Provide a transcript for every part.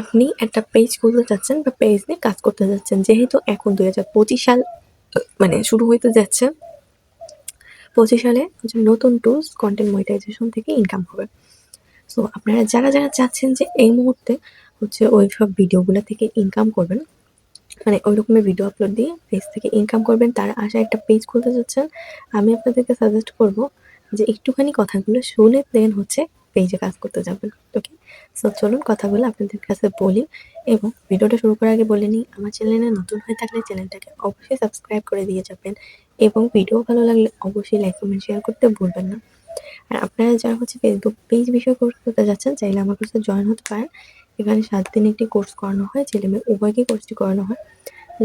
আপনি একটা পেজ খুলতে চাচ্ছেন বা পেজ নিয়ে কাজ করতে যাচ্ছেন, যেহেতু এখন দুই হাজার পঁচিশ সাল মানে শুরু হইতে যাচ্ছে, পঁচিশ সালে হচ্ছে নতুন টুলস কন্টেন্ট মনিটাইজেশন থেকে ইনকাম হবে। সো আপনারা যারা যারা চাচ্ছেন যে এই মুহূর্তে হচ্ছে ওই সব ভিডিওগুলো থেকে ইনকাম করবেন মানে ওই রকমের ভিডিও আপলোড দিয়ে পেজ থেকে ইনকাম করবেন, তারা আশা একটা পেজ খুলতে চাচ্ছেন আমি আপনাদেরকে সাজেস্ট করব যে একটুখানি কথাগুলো শুনে দেন হচ্ছে পেজে কাজ করতে যাবেন। ওকে সো চলুন কথাগুলো আপনাদের কাছে বলি এবং ভিডিওটা শুরু করার আগে বলে নিই, আমার চ্যানেলে নতুন হয়ে থাকলে চ্যানেলটাকে অবশ্যই সাবস্ক্রাইব করে দিয়ে যাবেন এবং ভিডিও ভালো লাগলে অবশ্যই লাইক কমেন্ট শেয়ার করতে ভুলবেন না। আর আপনারা যারা হচ্ছে ফেসবুক পেজ বিষয়ে কোর্স করতে যাচ্ছেন, চাইলে আমার কাছে জয়েন হতে পারেন। এখানে সাত দিন একটি কোর্স করানো হয়, ছেলে মেয়ে উভয়কেই কোর্সটি করানো হয়।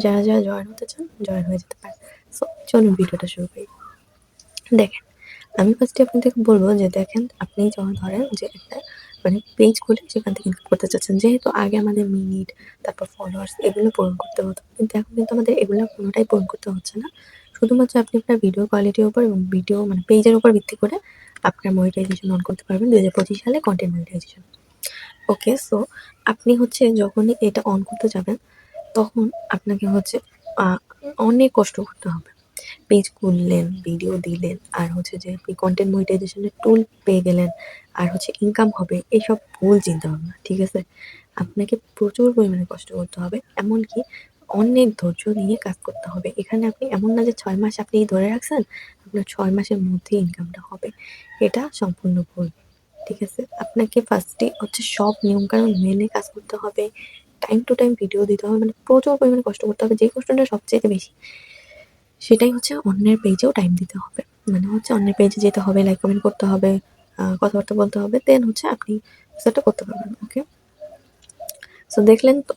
যারা যারা জয়েন হতে চান জয়েন হয়ে যেতে পারেন। সো চলুন ভিডিওটা শুরু করি। দেখেন আমি ফার্স্টে আপনাদেরকে বলব যে দেখেন, আপনি যখন ধরেন যে একটা মানে পেজ খুলে সেখান থেকে ইনকাম করতে চাচ্ছেন, যেহেতু আগে আমাদের মিনিট তারপর ফলোয়ার্স এগুলো পূরণ করতে হতো। কিন্তু এখন কিন্তু আমাদের এগুলো কোনোটাই পূরণ করতে হচ্ছে না। শুধুমাত্র আপনি আপনার ভিডিও কোয়ালিটির উপর এবং ভিডিও মানে পেজের উপর ভিত্তি করে আপনার মনিটাইজেশন অন করতে পারবেন দু হাজার পঁচিশ সালে কন্টেন্ট মনিটাইজেশন ওকে সো আপনি হচ্ছে যখনই এটা অন করতে যাবেন, তখন আপনাকে হচ্ছে অনেক কষ্ট করতে হবে। পেজ খুললেন ভিডিও দিলেন, আর হচ্ছে যে আপনি কন্টেন্ট মনিটাইজেশনের টুল পেয়ে গেলেন, আর হচ্ছে ইনকাম হবে এইসব ভুল চিন্তা ভাবনা, ঠিক আছে? আপনাকে প্রচুর পরিমাণে কষ্ট করতে হবে, এমনকি অনেক ধৈর্য নিয়ে কাজ করতে হবে। এখানে আপনি এমন না যে ছয় মাস আপনি ধরে রাখছেন, আপনার ছয় মাসের মধ্যে ইনকামটা হবে। এটা সম্পূর্ণ ভুল, ঠিক আছে? আপনাকে ফার্স্টে হচ্ছে সব নিয়মকানুন মেনে কাজ করতে হবে টাইম টু টাইম ভিডিও দিতে হবে মানে প্রচুর পরিমাণে কষ্ট করতে হবে, যে কষ্টটা সবচেয়ে বেশি। সেটাই হচ্ছে অন্যের পেজেও টাইম দিতে হবে। মানে হচ্ছে অন্যের পেজে যেতে হবে লাইক কমেন্ট করতে হবে কথাবার্তা বলতে হবে দেন হচ্ছে আপনি সেটা করতে পারবেন ওকে সো দেখলেন তো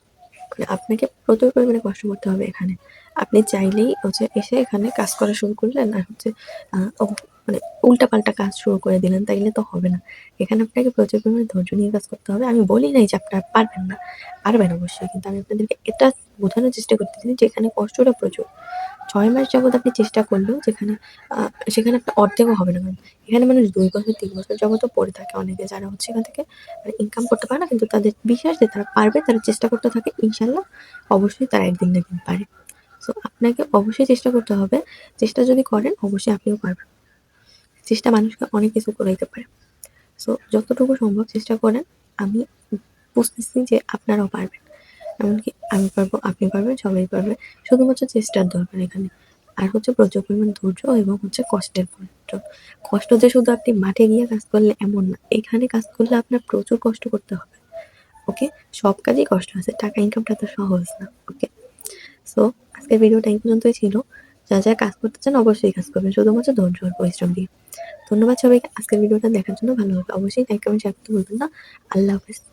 মানে আপনাকে প্রচুর পরিমাণে কষ্ট করতে হবে এখানে। আপনি চাইলেই হচ্ছে এসে এখানে কাজ করা শুরু করলেন আর হচ্ছে মানে উল্টাপাল্টা কাজ শুরু করে দিলেন, তাইলে তো হবে না। এখানে আপনাকে প্রচুর পরিমাণে ধৈর্য নিয়ে কাজ করতে হবে। আমি বলি নাই যে আপনারা পারবেন না, পারবেন অবশ্যই, কিন্তু আমি আপনাদেরকে এটা বোঝানোর চেষ্টা করতেছি যে এখানে কষ্টটা প্রচুর। ছয় মাস যাবত আপনি চেষ্টা করলেও যেখানে সেখানে একটা অর্ধেকও হবে না। এখানে মানুষ দুই বছর, তিন বছর যাবতও পড়ে থাকে অনেকে, যারা হচ্ছে এখান থেকে ইনকাম করতে পারে না, কিন্তু তাদের বিশ্বাস যে তারা পারবে, তারা চেষ্টা করতে থাকে ইনশাল্লাহ অবশ্যই তারা একদিন না একদিন পারে। সো আপনাকে অবশ্যই চেষ্টা করতে হবে। চেষ্টা যদি করেন, অবশ্যই আপনিও পারবেন। চেষ্টা মানুষকে অনেক কিছু করে দিতে পারে। সো যতটুকু সম্ভব চেষ্টা করেন, আমি বুঝতেছি যে আপনারাও পারবেন। এমনকি আমি পারব, আপনি পারবেন, সবাই পারবে। শুধুমাত্র চেষ্টার দরকার এখানে। আর হচ্ছে প্রচুর পরিমাণ ধৈর্য এবং হচ্ছে কষ্টের প্রয়োজন কষ্ট যে শুধু আপনি মাঠে গিয়ে কাজ করলে এমন না। এখানে কাজ করলে আপনার প্রচুর কষ্ট করতে হবে। ওকে সব কাজেই কষ্ট আছে। টাকা ইনকামটা তো সহজ না। ওকে সো আজকের ভিডিওটা এই পর্যন্তই ছিল। যা যা কাজ করতে চান অবশ্যই কাজ করবেন। শুধুমাত্র ধৈর্য আর পরিশ্রম দিয়ে। ধন্যবাদ সবাইকে। আজকের ভিডিওটা দেখার জন্য ভালো হবে অবশ্যই লাইক কমেন্ট শেয়ার করতে ভুলবেন না। আল্লাহ হাফিজ।